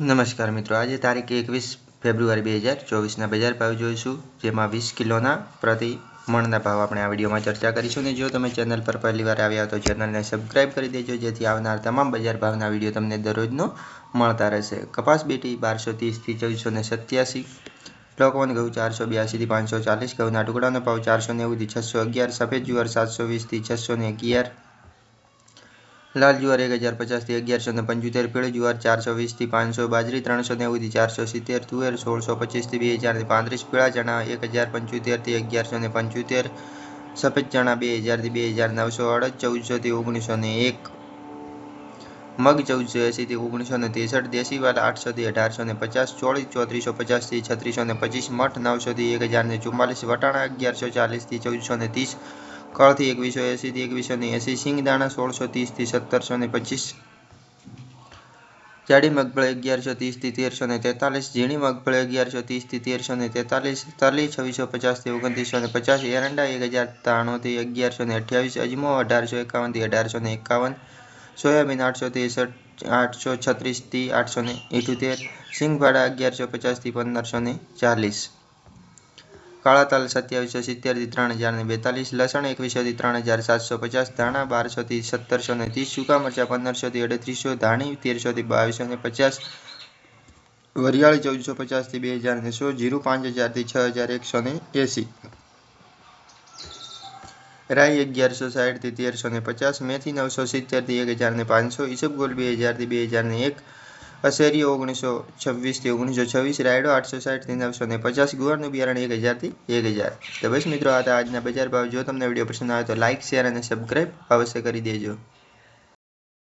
નમસ્કાર મિત્રો, આજે તારીખ એકવીસ ફેબ્રુઆરી બે હજાર ચોવીસના બજાર ભાવ જોઈશું, જેમાં વીસ કિલોના પ્રતિ મણના ભાવ આપણે આ વિડીયોમાં ચર્ચા કરીશું અને જો તમે ચેનલ પર પહેલી વાર આવ્યા તો ચેનલને સબસ્ક્રાઇબ કરી દેજો, જેથી આવનાર તમામ બજાર ભાવના વીડિયો તમને દરરોજનો મળતા રહેશે. કપાસ બેટી બારસો ત્રીસથી ચૌદસો ને સત્યાસી, લોકવન ઘઉં ચારસો બ્યાસીથી પાંચસો ચાલીસ, ઘઉંના ટુકડાનો ભાવ ચારસો નેવુંથી છસો અગિયાર, સફેદ જુવાર સાતસો વીસથી છસો ને અગિયાર લાલ જુવાર એક હજાર પચાસથી અગિયારસો ને પંચોતેર, પીળો જુવાર ચારસો વીસથી પાંચસો બાજરી, ત્રણસો નેવુંથી ચારસો સિત્તેર, તુવેર સોળસો પચીસથી બે હજારથી પાંત્રીસ, પીળા ચણા એક હજાર પંચોતેરથી અગિયારસો ને પંચોતેર, સફેદ ચણા બે હજારથી બે હજાર નવસો અડદ ચૌદસોથી ઓગણીસો ને એક, મગ ચૌદસો એંસીથી ઓગણીસો ને ત્રેસઠ દેશી વાલ આઠસોથી અઢારસો ને પચાસ ચોળીસ ચોત્રીસો પચાસથી છત્રીસો ને પચીસ, મઠ નવસોથી એક હજાર ને ચુમ્માલીસ, વટાણા અગિયારસો ચાલીસથી ચૌદસો ને ત્રીસ કળથી એકવીસો એંસીથી એકવીસો ને એંસી સિંગદાણા સોળસો ત્રીસથી સત્તરસો ને પચીસ. જાડી મગફળી અગિયારસો ત્રીસથી તેરસો ને તેતાલીસ. ઝીણી મગફળી અગિયારસો ત્રીસથી તેરસો ને તેતાલીસ. તલી છવ્વીસો પચાસથી ઓગણત્રીસો ને પચાસ. એરંડા એક હજાર ત્રાણુંથી અગિયારસો ને અઠ્યાવીસ. અજમો અઢારસો એકાવનથી અઢારસો ને એકાવન. સોયાબીન આઠસો ત્રેસઠ, આઠસો છત્રીસથી આઠસો ને સિંગભાડા અગિયારસો પચાસથી પંદરસો ને ચાલીસ. કાળા તલ સત્યાવીસો સિત્તેરથી ત્રણ હજાર ને બેતાલીસ, લસણ એકવીસોથી ત્રણ હજાર સાતસો પચાસ, ધાણા બારસોથી સત્તરસો ને ત્રીસ, સૂકા મરચાં પંદરસોથી અડત્રીસો, ધાણી તેરસોથી બાવીસો ને પચાસ, વરિયાળી ચૌદસો પચાસથી બે હજાર ને સો, જીરું પાંચ હજારથી છ હજાર એકસો ને એંસી. રાઈ અગિયારસો સાઠથી તેરસો ને પચાસ, મેથી નવસો સિત્તેરથી એક હજાર ને પાંચસો ઈસબગોલ બે હજારથી બે હજાર ને એક અશેરી ઓગણીસો છવ્વીસથી ઓગણીસો છવ્વીસ રાયડો આઠસો સાઠથી નવસો ને પચાસ, ગુવારનું બિયારણ એક હજારથી એક હજાર. તો બસ મિત્રો, આ આજના બજાર ભાવ. જો તમને વીડિયો પસંદ આવે તો લાઇક શેર અને સબસ્ક્રાઈબ અવશ્ય કરી દેજો.